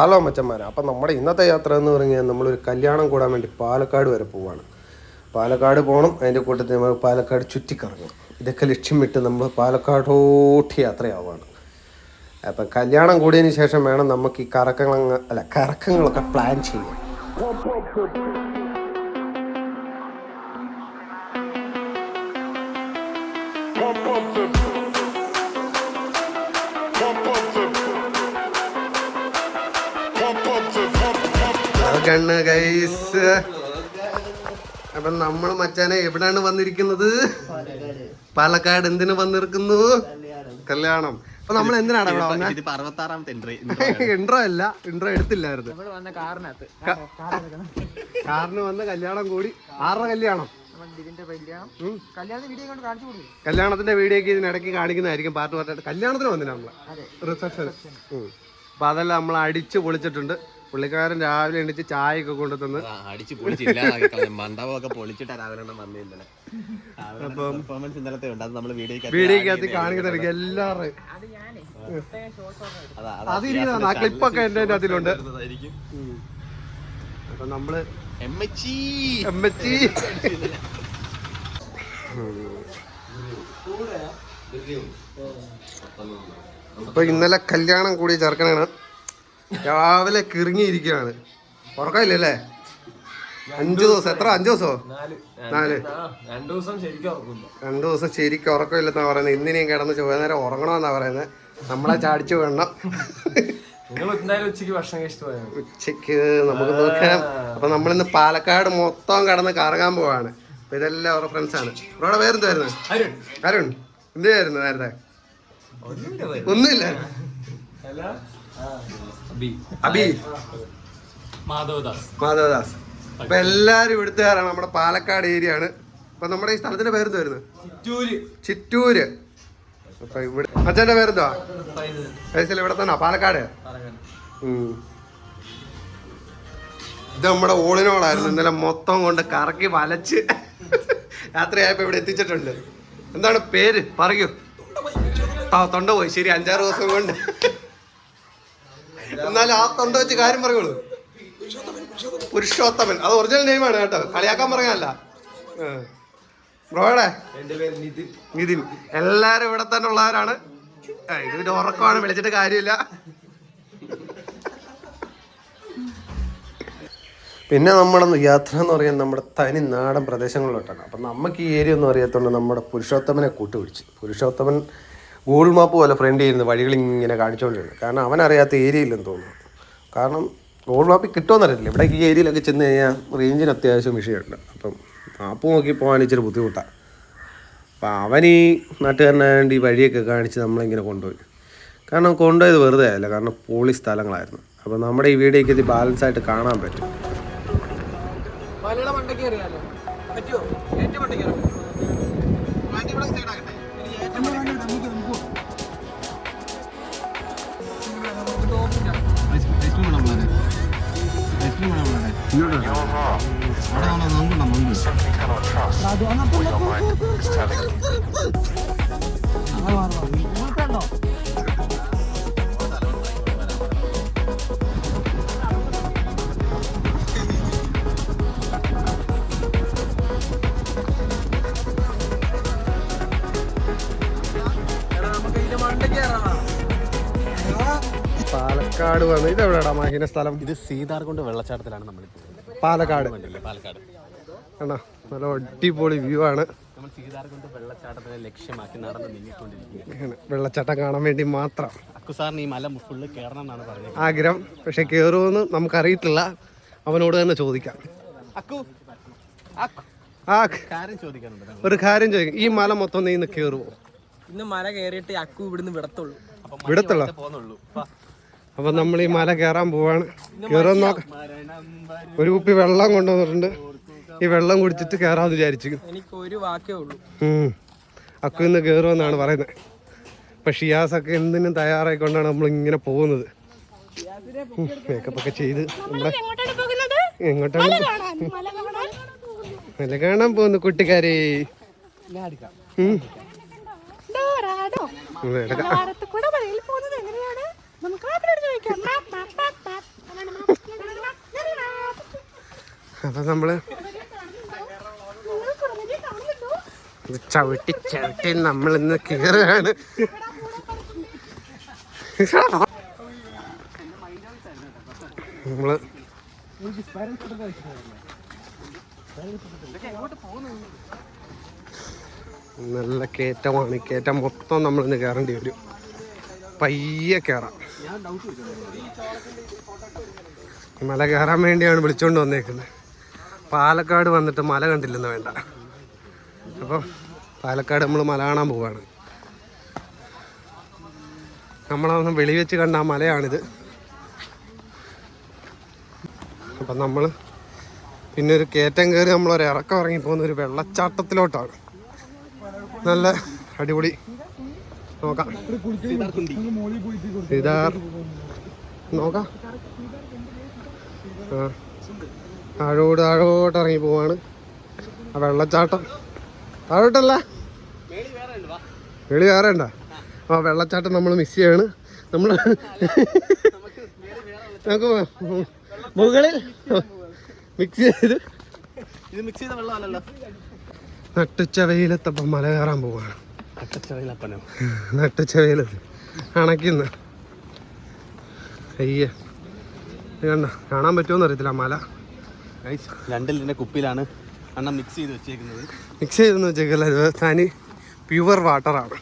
Hello മച്ചന്മാരെ അപ്പം നമ്മുടെ ഇന്നത്തെ യാത്ര എന്ന് പറഞ്ഞാൽ നമ്മളൊരു കല്യാണം കൂടാൻ വേണ്ടി പാലക്കാട് വരെ പോവാണ്. പാലക്കാട് പോകണം അതിന്റെ കൂട്ടത്തിൽ നമ്മൾ പാലക്കാട് ചുറ്റിക്കറങ്ങണം ഇതൊക്കെ ലക്ഷ്യമിട്ട് നമ്മൾ പാലക്കാടോട്ട് യാത്രയാവുകയാണ്. അപ്പം കല്യാണം കൂടിയതിന് ശേഷം വേണം നമുക്ക് ഈ കറക്കങ്ങൾ അല്ല കറക്കങ്ങളൊക്കെ പ്ലാൻ ചെയ്യാൻ. കണ്ണ് ഗൈസ് അപ്പൊ നമ്മൾ മച്ചാനെ എവിടാണ് വന്നിരിക്കുന്നത്? പാലക്കാട് എന്തിനു വന്നിരിക്കുന്നു? കല്യാണം. അപ്പൊ നമ്മൾ എന്തിനാണ് ഇവിടെ വന്നത് ഇൻട്രോ അല്ല ഇൻട്രോ എടുത്തില്ലായിരുന്നു. നമ്മൾ വന്ന കാറിനകത്ത്. കാറിന് വന്ന് കല്യാണം കൂടി ആറര കല്യാണം. ഇതിന്റെ കല്യാണം. കല്യാണത്തിന് വീഡിയോ കൊണ്ട് കാണിച്ചു കൊടുക്കും. കല്യാണത്തിന്റെ വീഡിയോ ഒക്കെ ഇതിനിടയ്ക്ക് കാണിക്കുന്നതായിരിക്കും. പാർട്ട് പാർട്ടായിട്ട് കല്യാണത്തിന് വന്നില്ല നമ്മൾ. റിസപ്ഷൻ അപ്പൊ അതെല്ലാം നമ്മൾ അടിച്ച് പൊളിച്ചിട്ടുണ്ട്. പുള്ളിക്കാരൻ രാവിലെ എണീച്ച് ചായ ഒക്കെ കൊണ്ടു തന്ന് അടിച്ച് പൊളിച്ചില്ല മണ്ഡപമൊക്കെ പൊളിച്ചിട്ടാ രാവിലെ വന്നത് ഇന്നലെ. പെർഫോമൻസ് ഇന്നലത്തെ ഉണ്ട്. അത് നമ്മൾ വീഡിയോ വീഡിയോക്കകത്ത് കാണിക്കുന്നതായിരിക്കും എല്ലാവരും അത് ഞാനേ അതാ അതിരിക്കുന്ന ആ ക്ലിപ്പൊക്കെ എന്റെ അതിലുണ്ട്. അപ്പൊ നമ്മൾ എമ്മച്ചി അമ്മച്ചി അപ്പൊ ഇന്നലെ കല്യാണം കൂടി ചെറുക്കനാണ്. രാവിലെ കിറങ്ങിയിരിക്കുകയാണ്. ഉറക്കമില്ലല്ലേ? അഞ്ചു ദിവസം. എത്ര? അഞ്ചു ദിവസമോ നാല്. രണ്ടു ദിവസം ശരിക്കും ഉറക്കില്ല. രണ്ടു ദിവസം ശരിക്കും ഉറക്കമില്ലെന്നാ പറയുന്നത്. ഇന്നിനെയും കിടന്ന് ചൊവ്വ നേരം ഉറങ്ങണമെന്നാ പറയുന്നത്. നമ്മളെ ചാടിച്ചു വേണം ഉച്ചയ്ക്ക് ഭക്ഷണം. ഉച്ചയ്ക്ക് നമുക്ക് നോക്കാം. അപ്പൊ നമ്മളിന്ന് പാലക്കാട് മൊത്തം കടന്ന് കറങ്ങാൻ പോവാണ്. അപ്പൊ ഇതെല്ലാം അവരുടെ ഫ്രണ്ട്സ് ആണ്. അവരുടെ പേരെന്തായിരുന്നു അരുൺ. അരുൺ. എന്തിനായിരുന്നു നേരത്തെ? ഒന്നുമില്ല അബി. മാധവദാസ്. മാധവദാസ്. അപ്പൊ എല്ലാരും ഇവിടുത്തുകാരാണ് നമ്മുടെ പാലക്കാട് ഏരിയ ആണ്. അപ്പൊ നമ്മുടെ ഈ സ്ഥലത്തിന്റെ പേരെന്ത് വരുന്നത്? ചിറ്റൂര്. അപ്പൊ ഇവിടെ അച്ഛന്റെ പേരെന്താ ഫൈസൽ ഇവിടെ തന്നെ? പാലക്കാട്. ഇത് നമ്മുടെ ഓളിനോളായിരുന്നു ഇന്നലെ മൊത്തം കൊണ്ട് കറക്കി വലച്ച് രാത്രിയായപ്പോ ഇവിടെ എത്തിച്ചിട്ടുണ്ട്. എന്താണ് പേര്? പറയൂ. ആ തൊണ്ട പോയി. ശരി അഞ്ചാറ് ദിവസം കൊണ്ട്. എന്നാലും ആ തൊണ്ട വെച്ച് കാര്യം പറയുള്ളൂ. പുരുഷോത്തമൻ. അത് ഒറിജിനൽ നെയിമാണ് കേട്ടോ. കളിയാക്കാൻ പറയാനല്ല. ബ്രോയുടെ നിതിൻ. എല്ലാരും ഇവിടെ തന്നെ ഉള്ളവരാണ്. ഇതിന്റെ ഇത് പിന്നെ ഉറക്കമാണ് വിളിച്ചിട്ട് കാര്യമില്ല. പിന്നെ നമ്മുടെ യാത്ര എന്ന് പറയുന്നത് നമ്മുടെ തനി നാടൻ പ്രദേശങ്ങളിലോട്ടാണ്. അപ്പം നമുക്ക് ഈ ഏരിയ ഒന്നും അറിയാത്തതുകൊണ്ട് നമ്മുടെ പുരുഷോത്തമനെ കൂട്ടുപിടിച്ച്. പുരുഷോത്തമൻ ഗൂഗിൾ മാപ്പ് പോലെ ഫ്രണ്ട് ചെയ്യുന്ന വഴികൾ ഇങ്ങനെ കാണിച്ചുകൊണ്ടിരുന്നു. കാരണം അവൻ അറിയാത്ത ഏരിയ ഇല്ലെന്ന് തോന്നുന്നു. കാരണം ഗൂഗിൾ മാപ്പിൽ കിട്ടുമെന്നറിയില്ല ഇവിടെ ഈ ഏരിയയിലൊക്കെ ചെന്ന് കഴിഞ്ഞാൽ റേഞ്ചിന് അത്യാവശ്യം വിഷയമുണ്ട്. അപ്പം മാപ്പ് നോക്കി പോകാൻ ഇച്ചിരി ബുദ്ധിമുട്ടാണ് അപ്പം അവൻ ഈ നാട്ടുകാരനായതുകൊണ്ട് ഈ വഴിയൊക്കെ കാണിച്ച് നമ്മളിങ്ങനെ കൊണ്ടുപോയി. കാരണം കൊണ്ടുപോയത് വെറുതെ അല്ല. കാരണം പോളി സ്ഥലങ്ങളായിരുന്നു. അപ്പോൾ നമ്മുടെ ഈ വീഡിയോയ്ക്ക് ഇത് ബാലൻസ് ആയിട്ട് കാണാൻ പറ്റും. മലയുടെ പറ്റുമോ No, no, no. No, no, no, no, no, no. Something cannot trust. What your mind is. Palakkad വന്ന് ഇതെവിടെയാടാ മാഹിന സ്ഥലം? ഇത് സീതാർകുണ്ട് വെള്ളച്ചാട്ടത്തിലാണ് നമ്മൾ പാലക്കാട്. പാലക്കാട്. ആണോ? നല്ല അടിപൊളി വ്യൂ ആണ്. നമ്മൾ സീതാർകുണ്ട് വെള്ളച്ചാട്ടത്തിനെ ലക്ഷ്യമാക്കി നടന്ന് നീങ്ങിക്കൊണ്ടിരിക്കുകയാണ്. വെള്ളച്ചാട്ടം കാണാൻ വേണ്ടി മാത്രം. ഈ മല ഫുള്ള് കയറണം എന്നാണ് ആഗ്രഹം. പക്ഷെ കയറുമെന്ന് നമുക്കറിയത്തില്ല. അവനോട് തന്നെ ചോദിക്കാം. അക്കു അക്കു. ആ കാര്യം ചോദിക്കാനുണ്ട് ഒരു കാര്യം ചോദിക്കാം. ഈ മല മൊത്തം നീ ഇന്ന് കയറുമോ ഇന്ന് മല കയറിയിട്ട് അക്കു ഇവിടുന്ന് വിടത്തുള്ളൂ. വിടത്തുള്ള? പോകുന്നുള്ളൂ അപ്പൊ നമ്മൾ ഈ മല കയറാൻ പോവാണ്. കയറാൻ നോക്ക. ഒരു കുപ്പി വെള്ളം കൊണ്ടുവന്നിട്ടുണ്ട്. ഈ വെള്ളം കുടിച്ചിട്ട് കയറാന്ന് വിചാരിച്ചു എനിക്ക് ഒരു വാക്കേ ഉള്ളൂ. അക്കു ഇന്ന് കയറുമെന്നാണ് പറയുന്നത്. അപ്പൊ ഷിയാസൊക്കെ എന്തിനും തയ്യാറായിക്കൊണ്ടാണ് നമ്മൾ ഇങ്ങനെ പോകുന്നത് മേക്കപ്പൊക്കെ ചെയ്ത് നമ്മുടെ എങ്ങോട്ടാണ് പോകുന്നത്? എങ്ങോട്ടാണ് കാണാൻ മല കാണാൻ. മല കാണാൻ പോകുന്നു കുട്ടിക്കാരെ എടുക്കാം. അപ്പൊ നമ്മൾ ചവിട്ടി ചവിട്ടി നമ്മൾ ഇന്ന് കേറുകയാണ്. നമ്മൾ നല്ല കയറ്റമാണ്. കയറ്റം മൊത്തം നമ്മൾ ഇന്ന് കേറേണ്ടി വരും. പയ്യെ കേറാം. മല കയറാൻ വേണ്ടിയാണ് വിളിച്ചോണ്ട് വന്നേക്കുന്നത് പാലക്കാട് വന്നിട്ട് മല കണ്ടില്ലെന്ന് വേണ്ട. അപ്പം പാലക്കാട് നമ്മൾ മല കാണാൻ പോവാണ്. നമ്മളൊന്ന് വെളി വെച്ച് കണ്ട ആ മലയാണിത്. അപ്പം നമ്മൾ പിന്നെ ഒരു കയറ്റം കയറി നമ്മളൊരു ഇറക്കം ഇറങ്ങി പോകുന്ന ഒരു വെള്ളച്ചാട്ടത്തിലോട്ടാണ്. നല്ല അടിപൊളി നോക്കാം. ഇതാർ നോക്കാം. ആ. താഴോട്ട് താഴോട്ട് ഇറങ്ങി പോവാണ്. ആ വെള്ളച്ചാട്ടം. താഴോട്ടല്ല. വെളി വേറെ ഉണ്ടോ? ആ വെള്ളച്ചാട്ടം നമ്മൾ മിസ് ചെയ്യാണ്. നമ്മൾ നമുക്ക് മുകളിൽ മിക്സ് ചെയ്ത് ഇത് മിക്സ് ചെയ്ത വെള്ളമല്ലല്ലോ. നട്ടുച്ച വെയിലത്തപ്പം മല കയറാൻ പോവാണ്. നട്ടച്ചവയില അണക്കിന്ന്. അയ്യ. കണ്ട? കാണാൻ പറ്റുമോ അറിയത്തില്ല മല. രണ്ടിലിന്റെ കുപ്പിയിലാണ് അണ്ണ മിക്സ് ചെയ്ത് വെച്ചേക്കുന്നത്. മിക്സ് ചെയ്തെന്ന് വെച്ചേക്കല്ല? ഇത് പ്യുവർ വാട്ടറാണ്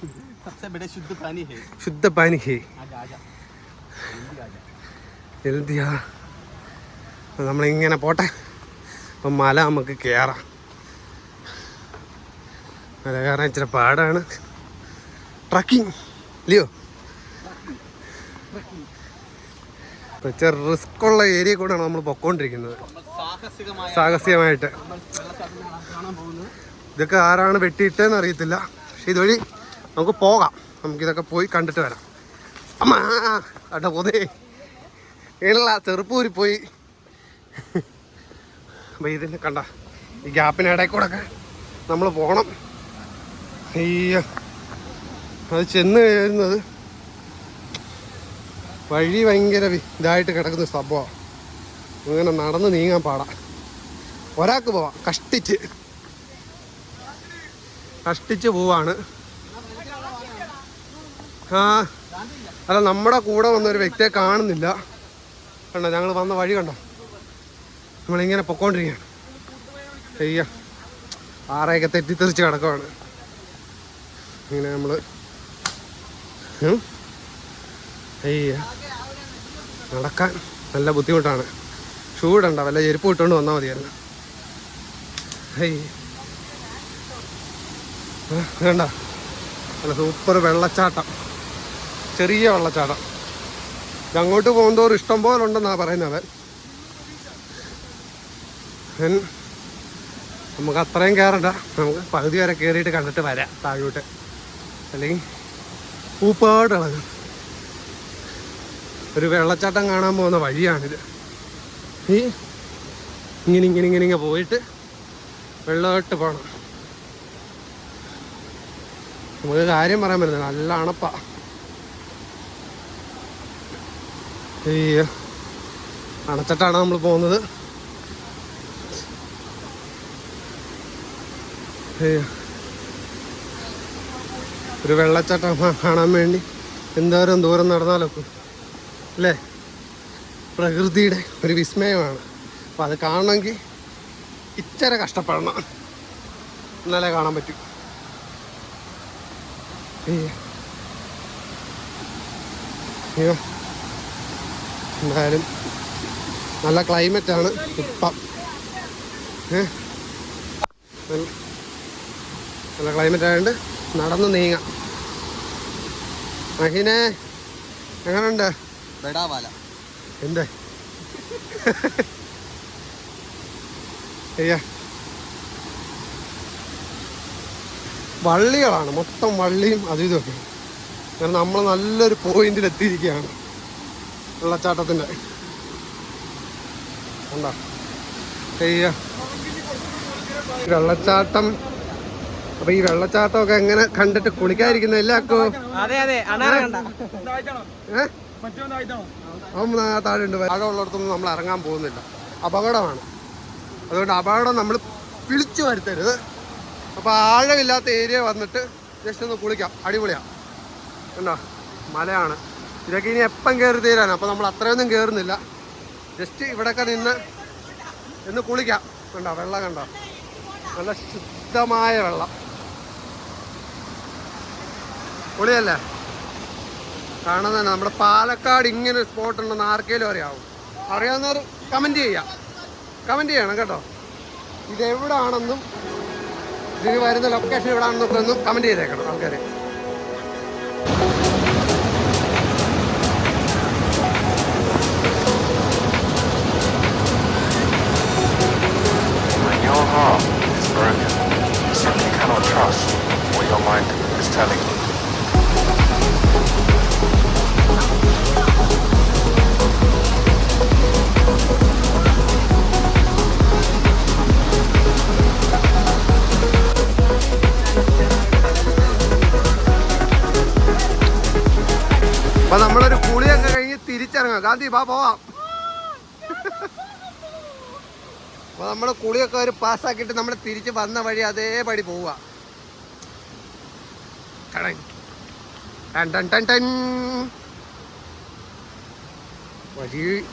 ശുദ്ധ പാനി ഹേ. ശുദ്ധ പാനി ഹേ. ഹെൽത്തിയാ നമ്മളിങ്ങനെ പോട്ടെ. അപ്പം മല നമുക്ക് കയറാം മല കയറാൻ ഇച്ചിരി പാടാണ്. ട്രക്കിംഗ് ഇല്ലയോ ഇപ്പം റിസ്ക് ഉള്ള ഏരിയ കൂടെയാണ് നമ്മൾ പൊക്കോണ്ടിരിക്കുന്നത്. സാഹസികമായ സാഹസികമായിട്ട്. ഇതൊക്കെ ആരാണ് വെട്ടിയിട്ടെന്ന് അറിയത്തില്ല. പക്ഷെ ഇതുവഴി നമുക്ക് പോകാം. നമുക്കിതൊക്കെ പോയി കണ്ടിട്ട് വരാം. അമ്മ അട്ട പോതേ ഇല്ല ചെറുപ്പൂരി പോയി. അപ്പം ഇതിന് കണ്ട ഈ ഗ്യാപ്പിനിടയിൽ കൂടെ ഒക്കെ നമ്മൾ പോകണം. അയ്യോ. അത് ചെന്ന് കഴിയുന്നത് വഴി ഭയങ്കര ഇതായിട്ട് കിടക്കുന്ന സംഭവമാണ് അങ്ങനെ നടന്ന് നീങ്ങാൻ പാടാം. ഒരാൾക്ക് പോവാം. കഷ്ടിച്ച്. കഷ്ടിച്ച് പോവാണ്. ആ അല്ല നമ്മുടെ കൂടെ വന്ന ഒരു വ്യക്തിയെ കാണുന്നില്ല. കണ്ടോ ഞങ്ങൾ വന്ന വഴി കണ്ടോ? നമ്മളിങ്ങനെ പൊക്കോണ്ടിരിക്കുകയാണ്. അയ്യ ആറേക്കെ തെറ്റിത്തെറിച്ച് കിടക്കുവാണ്. ഇങ്ങനെ നമ്മൾ നടക്കാൻ നല്ല ബുദ്ധിമുട്ടാണ്. ഷൂ ഇടണ്ട വല്ല ചെരുപ്പ് ഇട്ടുകൊണ്ട് വന്നാൽ അയ്യ വേണ്ട. നല്ല സൂപ്പർ വെള്ളച്ചാട്ടം. ചെറിയ വെള്ളച്ചാട്ടം. അങ്ങോട്ട് പോകുന്നതോറും ഇഷ്ടം പോലെ ഉണ്ടെന്നാണ് പറയുന്നത് നമുക്ക് അത്രയും കയറണ്ട നമുക്ക് പകുതി വരെ കയറിയിട്ട് കണ്ടിട്ട് വരാം താഴോട്ട്. അല്ലെങ്കിൽ പൂപ്പാട് ഇളകും ഒരു വെള്ളച്ചാട്ടം കാണാൻ പോകുന്ന വഴിയാണിത്. ഈ ഇങ്ങനെ ഇങ്ങനെ ഇങ്ങനെ ഇങ്ങനെ പോയിട്ട് വെള്ളമായിട്ട് പോകണം നമുക്ക് കാര്യം പറയാൻ പറ്റുന്നത് നല്ല അണപ്പ. അയ്യോ അണച്ചിട്ടാണ് നമ്മൾ പോകുന്നത്. അയ്യോ ഒരു വെള്ളച്ചാട്ടം കാണാൻ വേണ്ടി എന്തോരം ദൂരം നടന്നാലൊക്കെ. അല്ലേ? പ്രകൃതിയുടെ ഒരു വിസ്മയമാണ്. അപ്പോൾ അത് കാണണമെങ്കിൽ ഇച്ചിരി കഷ്ടപ്പെടണം. എന്നാലേ കാണാൻ പറ്റും. അയ്യോ. എന്തായാലും നല്ല ക്ലൈമറ്റ് ആണ് ഇപ്പം. ഏ? നല്ല ക്ലൈമറ്റ് ആയതുകൊണ്ട് നടന്ന് നീങ്ങാം. മഹിനെ എന്തേ? അയ്യ. വള്ളികളാണ് മൊത്തം വള്ളിയും അതും ഇതൊക്കെ കാരണം നമ്മൾ നല്ലൊരു പോയിന്റിൽ എത്തിയിരിക്കുകയാണ് വെള്ളച്ചാട്ടത്തിന്റെ ഉണ്ടോ അയ്യ. വെള്ളച്ചാട്ടം അപ്പൊ ഈ വെള്ളച്ചാട്ടമൊക്കെ എങ്ങനെ കണ്ടിട്ട് കുളിക്കാതിരിക്കുന്ന അക്കോ അതെ അതെ. ഏഹ് താഴെ ഉണ്ട്. താഴെ ഉള്ളിടത്തൊന്നും നമ്മൾ ഇറങ്ങാൻ പോകുന്നില്ല. അപകടമാണ്. അതുകൊണ്ട് അപകടം നമ്മൾ വിളിച്ചു വരുത്തരുത്. അപ്പോൾ ആഴമില്ലാത്ത ഏരിയ വന്നിട്ട് ജസ്റ്റ് ഒന്ന് കുളിക്കാം. അടിപൊളിയാ. കണ്ടോ? മലയാണ്. ഇതൊക്കെ ഇനി എപ്പം കയറി തീരാനാണ് അപ്പോൾ നമ്മൾ അത്രയൊന്നും കയറുന്നില്ല. ജസ്റ്റ് ഇവിടെയൊക്കെ നിന്ന് ഇന്ന് കുളിക്കാം. കണ്ടോ? വെള്ളം കണ്ടോ? നല്ല ശുദ്ധമായ വെള്ളം. പൊളിയല്ലേ? കാണുന്ന നമ്മുടെ പാലക്കാട് ഇങ്ങനെ സ്പോട്ട് ഉണ്ടെന്ന് ആർക്കെങ്കിലും അറിയാവും? അറിയാവുന്നവർ കമന്റ് ചെയ്യാം. കമന്റ് ചെയ്യണം കേട്ടോ. ഇത് എവിടാണെന്നും ഇതിന് വരുന്ന ലൊക്കേഷൻ എവിടാണെന്നൊക്കെ ഒന്ന് കമന്റ് ചെയ്തേക്കണം ആൾക്കാർ ബാ പോവാം. അപ്പൊ നമ്മൾ കുളിയൊക്കെ ഒരു പാസ്സാക്കിയിട്ട് നമ്മൾ തിരിച്ച് വന്ന വഴി അതേപടി പോവാ. ടടൻ. ടൻ ടൻ ടൻ ടൻ. വഴി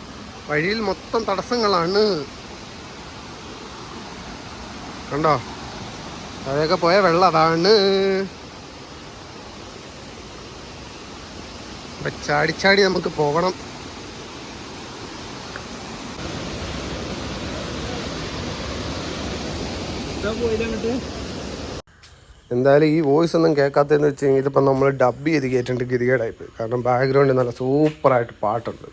വഴിയിൽ മൊത്തം തടസ്സങ്ങളാണ്. കണ്ടോ? അതൊക്കെ പോയ വെള്ളം അതാണ്. അപ്പൊ ചാടി ചാടി നമുക്ക് പോകണം എന്തായാലും ഈ വോയിസ് ഒന്നും കേൾക്കാത്തതെന്ന് വെച്ച് കഴിഞ്ഞാൽ ഇതിപ്പോൾ നമ്മൾ ഡബ് ചെയ്ത് കയറ്റേണ്ട ഗതികേടായിപ്പോയി. കാരണം ബാക്ക്ഗ്രൗണ്ടിൽ നല്ല സൂപ്പറായിട്ട് പാട്ടുണ്ട്.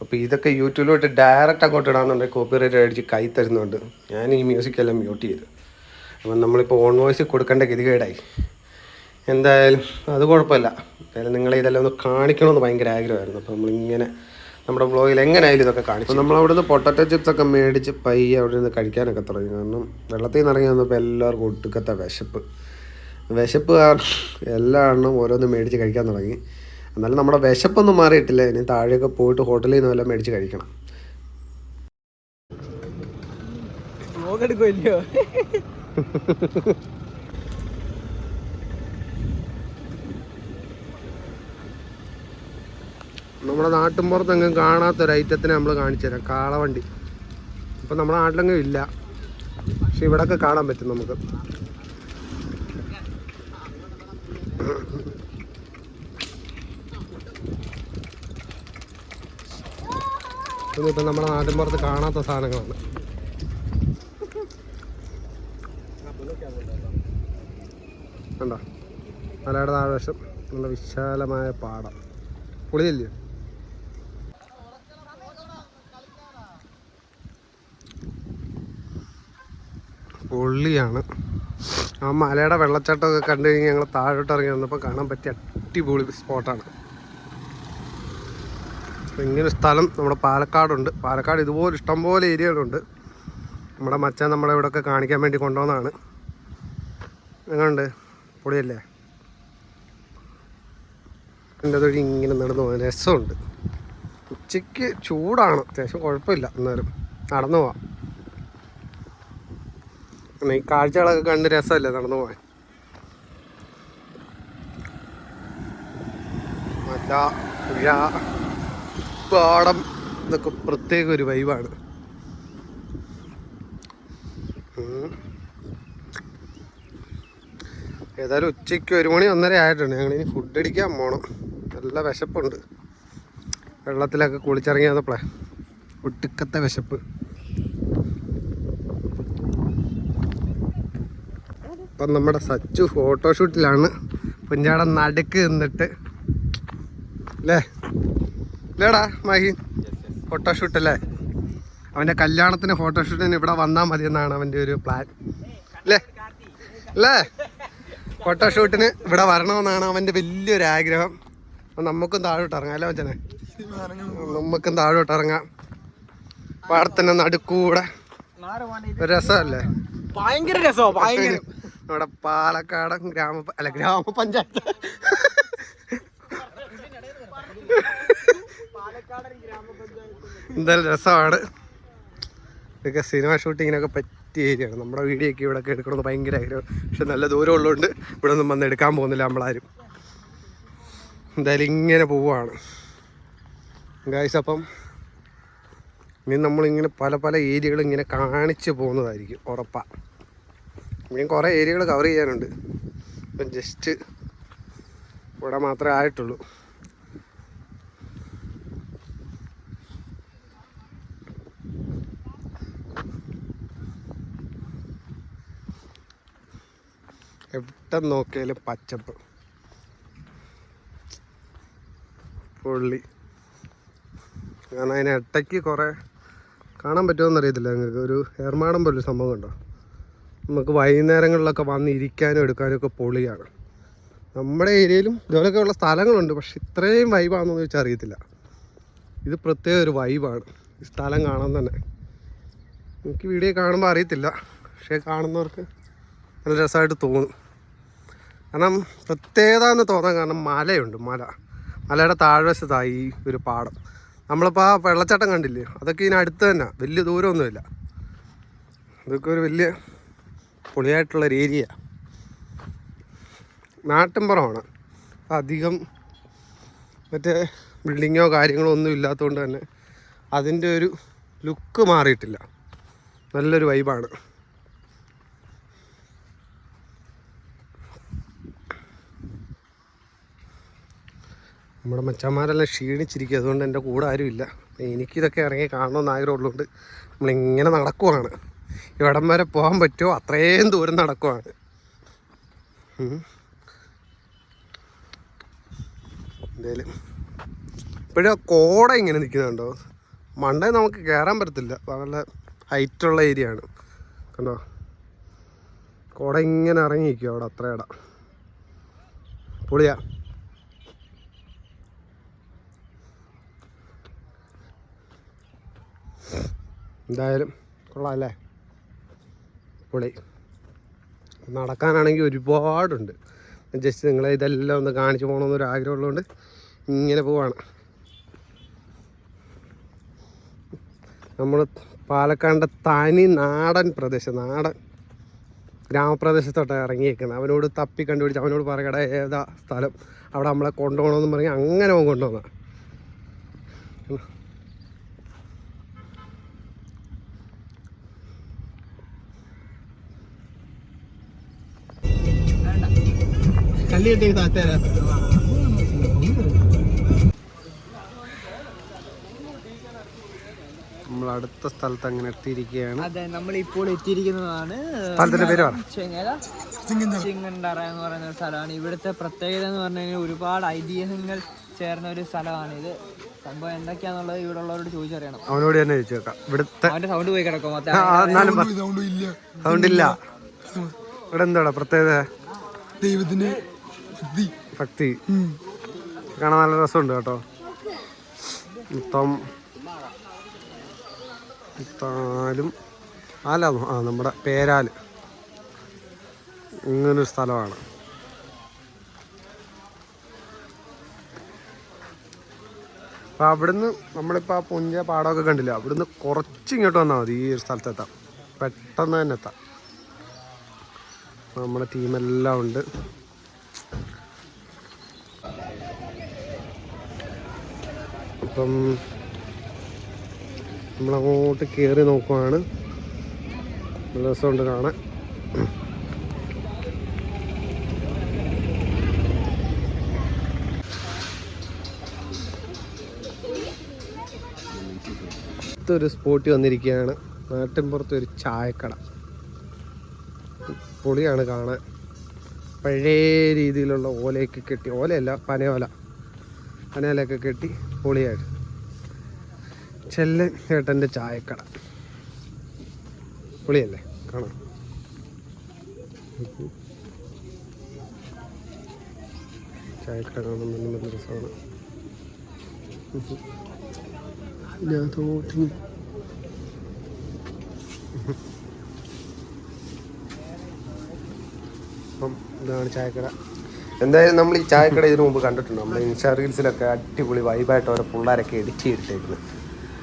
അപ്പോൾ ഇതൊക്കെ യൂട്യൂബിലോട്ട് ഡയറക്റ്റ് അങ്ങോട്ട് ഇടാന്നുണ്ടെങ്കിൽ കോപ്പി റൈറ്റ് അടിച്ച് കൈ തരുന്നുണ്ട്. ഞാൻ ഈ മ്യൂസിക് എല്ലാം മ്യൂട്ട് ചെയ്ത്. അപ്പം നമ്മളിപ്പോൾ ഓൺ വോയിസ് കൊടുക്കേണ്ട ഗതികേടായി. എന്തായാലും അത് കുഴപ്പമില്ല. എന്തായാലും നിങ്ങളെ ഇതെല്ലാം ഒന്ന് കാണിക്കണമെന്ന് ഭയങ്കര ആഗ്രഹമായിരുന്നു. അപ്പോൾ നമ്മളിങ്ങനെ നമ്മുടെ ബ്ലോഗിൽ എങ്ങനെയായാലും ഇതൊക്കെ കാണിച്ചു നമ്മൾ അവിടുന്ന് പൊട്ടറ്റോ ചിപ്സ് ഒക്കെ മേടിച്ച് പയ്യെ അവിടെ നിന്ന് കഴിക്കാനൊക്കെ തുടങ്ങി. കാരണം വെള്ളത്തിൽ നിന്ന് ഇറങ്ങി വന്നപ്പോൾ എല്ലാവർക്കും ഒട്ടുക്കത്തെ വിശപ്പ്. വിശപ്പ് കാരണം എല്ലാ എണ്ണം ഓരോന്ന് മേടിച്ച് കഴിക്കാൻ തുടങ്ങി. എന്നാലും നമ്മുടെ വിശപ്പൊന്നും മാറിയിട്ടില്ല. ഇനി താഴെയൊക്കെ പോയിട്ട് ഹോട്ടലിൽ നിന്ന് വല്ലതും മേടിച്ച് കഴിക്കണം. നോക്കെടുക്കുമല്ലയോ നമ്മുടെ നാട്ടിൻപുറത്തെങ്ങും കാണാത്തൊരു ഐറ്റത്തിനെ നമ്മൾ കാണിച്ചു തരാം. കാളവണ്ടി. ഇപ്പം നമ്മുടെ നാട്ടിലെങ്ങും ഇല്ല. പക്ഷെ ഇവിടെയൊക്കെ കാണാൻ പറ്റും നമുക്ക്. ഇപ്പം നമ്മുടെ നാട്ടിൻപുറത്ത് കാണാത്ത സാധനങ്ങളാണ്. കണ്ടോ? മലയുടെ താഴ്വശം. നല്ല വിശാലമായ പാടം. പൊളിയല്ലേ? പൊള്ളിയാണ്. ആ മലയുടെ വെള്ളച്ചാട്ടമൊക്കെ കണ്ടു കഴിഞ്ഞ് ഞങ്ങൾ താഴോട്ട് ഇറങ്ങി വന്നപ്പോൾ കാണാൻ പറ്റിയ അടിപൊളി സ്പോട്ടാണ്. ഇങ്ങനെ സ്ഥലം നമ്മുടെ പാലക്കാടുണ്ട്. പാലക്കാട് ഇതുപോലെ ഇഷ്ടംപോലെ ഏരിയകളുണ്ട്. നമ്മുടെ മച്ചാൻ നമ്മളെ ഇവിടെയൊക്കെ കാണിക്കാൻ വേണ്ടി കൊണ്ടുവന്നതാണ്. എങ്ങനെയുണ്ട് പൊളിയല്ലേ? എന്റെ തൊഴിൽ ഇങ്ങനെ നടന്നു പോകാൻ രസമുണ്ട്. ഉച്ചയ്ക്ക് ചൂടാണ്. അത്യാവശ്യം കുഴപ്പമില്ല. എന്നാലും നടന്നു പോവാം. പിന്നെ ഈ കാഴ്ചകളൊക്കെ കണ്ട് രസമല്ലേ നടന്നു പോകാൻ? മല പുഴ പാടം ഇതൊക്കെ പ്രത്യേക ഒരു വൈബാണ് ഉം. ഏതായാലും ഉച്ചയ്ക്ക് ഒരു മണി ഒന്നര ആയിട്ടുണ്ട്. ഞങ്ങൾ ഇനി ഫുഡ് അടിക്കാൻ പോകണം നല്ല വിശപ്പുണ്ട്. വെള്ളത്തിലൊക്കെ കുളിച്ചിറങ്ങി വന്നപ്പോളേ ഒട്ടുക്കത്തെ വിശപ്പ്. ഇപ്പം നമ്മുടെ സച്ചു ഫോട്ടോഷൂട്ടിലാണ്. പുഞ്ചാടം നടുക്ക് നിന്നിട്ട്. അല്ലേ അല്ലേടാ മഹി? ഫോട്ടോഷൂട്ട് അല്ലേ? അവന്റെ കല്യാണത്തിന് ഫോട്ടോഷൂട്ടിന് ഇവിടെ വന്നാൽ മതി എന്നാണ് അവന്റെ ഒരു പ്ലാൻ അല്ലേ അല്ലേ ഫോട്ടോഷൂട്ടിന് ഇവിടെ വരണമെന്നാണ് അവന്റെ വലിയൊരു ആഗ്രഹം. അപ്പം നമുക്കും താഴോട്ട് ഇറങ്ങാം അല്ലേ മച്ചനെ? നമുക്കും താഴോട്ട് ഇറങ്ങാം. പാടത്തിന്റെ നടുക്കൂടെ. രസമല്ലേ? ഭയങ്കര രസമോ ഭയങ്കര. നമ്മുടെ പാലക്കാടൻ ഗ്രാമ അല്ല ഗ്രാമപഞ്ചായത്ത്. എന്തായാലും രസമാണ്. ഇതൊക്കെ സിനിമ ഷൂട്ടിങ്ങിനൊക്കെ പറ്റിയ ഏരിയയാണ് നമ്മുടെ വീഡിയോ ഒക്കെ ഇവിടെ എടുക്കണമെന്ന് ഭയങ്കര ആഗ്രഹം പക്ഷെ നല്ല ദൂരം ഉള്ളതുകൊണ്ട് ഇവിടെ ഒന്നും വന്ന് എടുക്കാൻ പോകുന്നില്ല നമ്മളാരും. എന്തായാലും ഇങ്ങനെ പോവുകയാണ്. ഗായ്സ് അപ്പം ഇനി നമ്മളിങ്ങനെ പല പല ഏരിയകൾ ഇങ്ങനെ കാണിച്ച് പോകുന്നതായിരിക്കും. ഉറപ്പാണ് ഇനിയും കുറേ ഏരിയകൾ കവർ ചെയ്യാനുണ്ട്. ഇപ്പം ജസ്റ്റ് ഇവിടെ മാത്രമേ ആയിട്ടുള്ളൂ. എവിടെ നോക്കിയാലും പച്ചപ്പ്. പുള്ളി. കാരണം അതിന് ഇടയ്ക്ക് കുറേ കാണാൻ പറ്റുമോ എന്നറിയത്തില്ല. നിങ്ങൾക്ക് ഒരു ഏർമാടം പോലൊരു സംഭവം കണ്ടോ? നമുക്ക് വൈകുന്നേരങ്ങളിലൊക്കെ വന്ന് ഇരിക്കാനും എടുക്കാനും ഒക്കെ പൊളിയാണ്. നമ്മുടെ ഏരിയയിലും ഇതുപോലെയൊക്കെയുള്ള സ്ഥലങ്ങളുണ്ട് പക്ഷെ ഇത്രയും വൈബാണെന്ന് ചോദിച്ചാൽ അറിയത്തില്ല. ഇത് പ്രത്യേക ഒരു വൈബാണ് ഈ സ്ഥലം കാണാൻ തന്നെ. എനിക്ക് വീഡിയോ കാണുമ്പോൾ അറിയത്തില്ല പക്ഷേ കാണുന്നവർക്ക് നല്ല രസമായിട്ട് തോന്നും. കാരണം പ്രത്യേകത എന്ന് തോന്നാൻ കാരണം മലയുണ്ട് മല. മലയുടെ താഴ്വശത്തായി ഒരു പാടം. നമ്മളിപ്പോൾ ആ വെള്ളച്ചാട്ടം കണ്ടില്ലേ? അതൊക്കെ ഇതിനടുത്ത് തന്നെ. വലിയ ദൂരമൊന്നുമില്ല. അതൊക്കെ ഒരു വലിയ പൊളിയായിട്ടുള്ളൊരു ഏരിയ. നാട്ടിൻപുറമാണ്. അധികം മറ്റേ ബിൽഡിങ്ങോ കാര്യങ്ങളോ ഒന്നും ഇല്ലാത്തതുകൊണ്ട് തന്നെ അതിന്റെ ഒരു ലുക്ക് മാറിയിട്ടില്ല. നല്ലൊരു വൈബാണ് നമ്മുടെ മച്ചന്മാരെല്ലാം ക്ഷീണിച്ചിരിക്കുക അതുകൊണ്ട് എന്റെ കൂടെ ആരുമില്ല. എനിക്കിതൊക്കെ ഇറങ്ങി കാണണമെന്ന് ആഗ്രഹമുള്ളതുകൊണ്ട് നമ്മളിങ്ങനെ നടക്കുവാണ്. ഇവിടം വരെ പോകാൻ പറ്റുമോ? അത്രയും ദൂരം നടക്കുവാണ്. എന്തായാലും ഇപ്പോഴും കോട ഇങ്ങനെ നിൽക്കുന്നുണ്ടോ മണ്ടേ നമുക്ക് കയറാൻ പറ്റത്തില്ല. നല്ല ഹൈറ്റുള്ള ഏരിയ ആണ്. കണ്ടോ? കോട ഇങ്ങനെ ഇറങ്ങി നിൽക്കും അവിടെ അത്ര ഇട. പൊളിയാ. എന്തായാലും കൊള്ളാം അല്ലേ? പൊളി. നടക്കാനാണെങ്കിൽ ഒരുപാടുണ്ട്. ജസ്റ്റ് നിങ്ങളെ ഇതെല്ലാം ഒന്ന് കാണിച്ചു പോകണമെന്നൊരു ആഗ്രഹമുള്ളതുകൊണ്ട് ഇങ്ങനെ പോവാണ്. നമ്മൾ പാലക്കാടിന്റെ തനി നാടൻ പ്രദേശം നാടൻ ഗ്രാമപ്രദേശത്തോട്ട് ഇറങ്ങിയേക്കുന്നത്. അവനോട് തപ്പി കണ്ടുപിടിച്ച് അവനോട് പറയട ഏതാ സ്ഥലം? അവിടെ നമ്മളെ കൊണ്ടുപോകണമെന്ന് പറഞ്ഞ് അങ്ങനെ അവൻ കൊണ്ടുവന്ന കല്ല് കെട്ടി താത്തേരാ നമ്മൾ അടുത്ത സ്ഥലത്ത് അങ്ങനെ എത്തിയിരിക്കുകയാണ്. അതെ നമ്മൾ ഇപ്പോൾ എത്തിയിരിക്കുന്നതാണ് സ്ഥലത്തിന്റെ പേര് ചിങ്ങണ്ടറ എന്ന് പറയുന്ന സ്ഥലമാണ്. ഇവിടുത്തെ പ്രത്യേകത എന്ന് പറഞ്ഞു കഴിഞ്ഞാൽ ഒരുപാട് ഐതിഹ്യങ്ങൾ ചേർന്ന ഒരു സ്ഥലമാണ് ഇത്. സംഭവം എന്തൊക്കെയാന്നുള്ളത് ഇവിടെ ഉള്ളവരോട് ചോദിച്ചറിയണം. അവനോട് തന്നെ ചോദിച്ചേക്കാം ഇവിടുത്തെ അവന്റെ സൗണ്ട് പോയി കിടക്കും സൗണ്ട് ഇല്ല. ഇവിടെ എന്താടാ പ്രത്യേകത? ദൈവത്തിന് ഭക്തി. കാണാൻ നല്ല രസമുണ്ട് കേട്ടോ. മൊത്തം താലും ആലാന്നു ആ നമ്മുടെ പേരാൽ ഇങ്ങനൊരു സ്ഥലമാണ്. അപ്പോൾ അവിടുന്ന് നമ്മളിപ്പോൾ ആ പുഞ്ച പാടമൊക്കെ കണ്ടില്ല? അവിടുന്ന് കുറച്ച് ഇങ്ങോട്ട് വന്നാൽ മതി ഈ ഒരു സ്ഥലത്തെത്താം പെട്ടെന്ന് തന്നെ എത്താം. നമ്മുടെ ടീമെല്ലാം ഉണ്ട്. അപ്പം നമ്മളങ്ങോട്ട് കയറി നോക്കുവാണ്. നല്ല രസമുണ്ട് കാണാൻ. അടുത്തൊരു സ്പോട്ടിൽ വന്നിരിക്കുകയാണ്. നാട്ടിൻപുറത്ത് ഒരു ചായക്കട. പൊളിയാണ് കാണാൻ. പഴയ രീതിയിലുള്ള ഓലയൊക്കെ കെട്ടി. ഓലയല്ല പനയോല. പനയോലയൊക്കെ കെട്ടി പൊളിയായിട്ട് ചെല്ലൻ ചേട്ടന്റെ ചായക്കട. പൊളിയല്ലേ? കാണാം. ചായക്കട കാണാൻ നല്ല രസമാണ്. അപ്പം ഇതാണ് ചായക്കട. എന്തായാലും നമ്മൾ ഈ ചായക്കട ഇതിനു മുമ്പ് കണ്ടിട്ടുണ്ട്. നമ്മൾ ഇൻസ്റ്റാ റീൽസിലൊക്കെ അടിപൊളി വൈബായിട്ട് ഓരോ പിള്ളേരൊക്കെ എഡിറ്റ് ചെയ്തിട്ടേക്കുന്നത്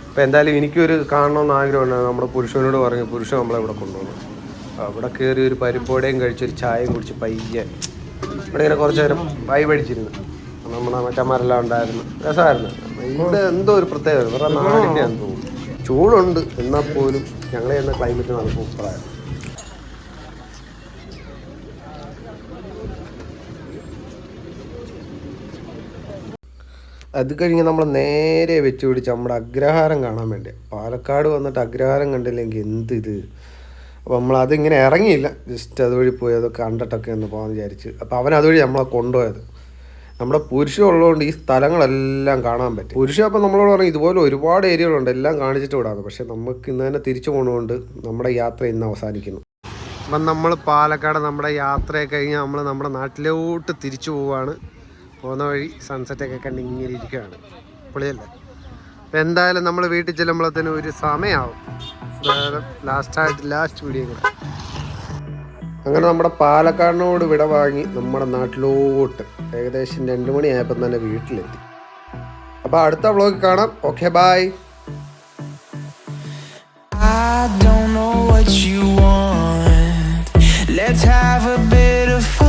അപ്പോൾ എന്തായാലും എനിക്കൊരു കാണണമെന്ന് ആഗ്രഹമുണ്ട്. നമ്മുടെ പുരുഷനോട് പറഞ്ഞു പുരുഷൻ നമ്മളെ ഇവിടെ കൊണ്ടുവന്നു. അവിടെ കയറി ഒരു പരിപ്പോടെയും കഴിച്ച് ഒരു ചായയും കുടിച്ച് പയ്യെ ഇവിടെ ഇങ്ങനെ കുറച്ച് നേരം വൈബ് അടിച്ചിരുന്നു. നമ്മുടെ മറ്റന്മാരെല്ലാം ഉണ്ടായിരുന്നു. രസമായിരുന്നു. ഇവിടെ എന്തോ ഒരു പ്രത്യേകത. വേറെ നാടിന്റെ തോന്നുന്നു ചൂടുണ്ട്. എന്നാൽ പോലും ഞങ്ങളെ എന്ന ക്ലൈമറ്റ് നല്ല സൂപ്പറായിരുന്നു അത് കഴിഞ്ഞ് നമ്മൾ നേരെ വെച്ച് പിടിച്ച് നമ്മുടെ അഗ്രഹാരം കാണാൻ വേണ്ടി. പാലക്കാട് വന്നിട്ട് അഗ്രഹാരം കണ്ടില്ലെങ്കിൽ എന്ത് ഇത്? അപ്പോൾ നമ്മൾ അതിങ്ങനെ ഇറങ്ങിയില്ല. ജസ്റ്റ് അതുവഴി പോയി അത് കണ്ടിട്ടൊക്കെ ഒന്ന് പോകാമെന്ന് വിചാരിച്ച്. അപ്പോൾ അവൻ അതുവഴി നമ്മളെ കൊണ്ടുപോയത്. നമ്മുടെ പുരുഷം ഉള്ളതുകൊണ്ട് ഈ സ്ഥലങ്ങളെല്ലാം കാണാൻ പറ്റും. പുരുഷം അപ്പം നമ്മളോട് പറഞ്ഞു ഇതുപോലെ ഒരുപാട് ഏരിയകളുണ്ട് എല്ലാം കാണിച്ചിട്ട് വിടാമെന്ന് പക്ഷേ നമുക്ക് ഇന്ന് തന്നെ തിരിച്ചു പോകുന്നതുകൊണ്ട് നമ്മുടെ യാത്ര ഇന്ന് അവസാനിക്കുന്നു. അപ്പം നമ്മൾ പാലക്കാട് നമ്മുടെ യാത്രയൊക്കെ കഴിഞ്ഞ് നമ്മൾ നമ്മുടെ നാട്ടിലോട്ട് തിരിച്ചു പോവുകയാണ് പോകുന്ന വഴി സൺസെറ്റൊക്കെ കണ്ട് ഇങ്ങനെ ഇരിക്കുകയാണ് പൊളിയല്ലേ? അപ്പം എന്തായാലും നമ്മൾ വീട്ടിൽ ചെല്ലുമ്പോഴത്തേനും ഒരു സമയമാവും ലാസ്റ്റായിട്ട് ലാസ്റ്റ് വീഡിയോ കൂടെ അങ്ങനെ നമ്മുടെ പാലക്കാടിനോട് വിട വാങ്ങി നമ്മുടെ നാട്ടിലോട്ട് ഏകദേശം രണ്ട് മണിയായപ്പം തന്നെ വീട്ടിലെത്തി. അപ്പോൾ അടുത്ത വ്ളോഗ് കാണാം. Okay bye Let's have a bit of fun.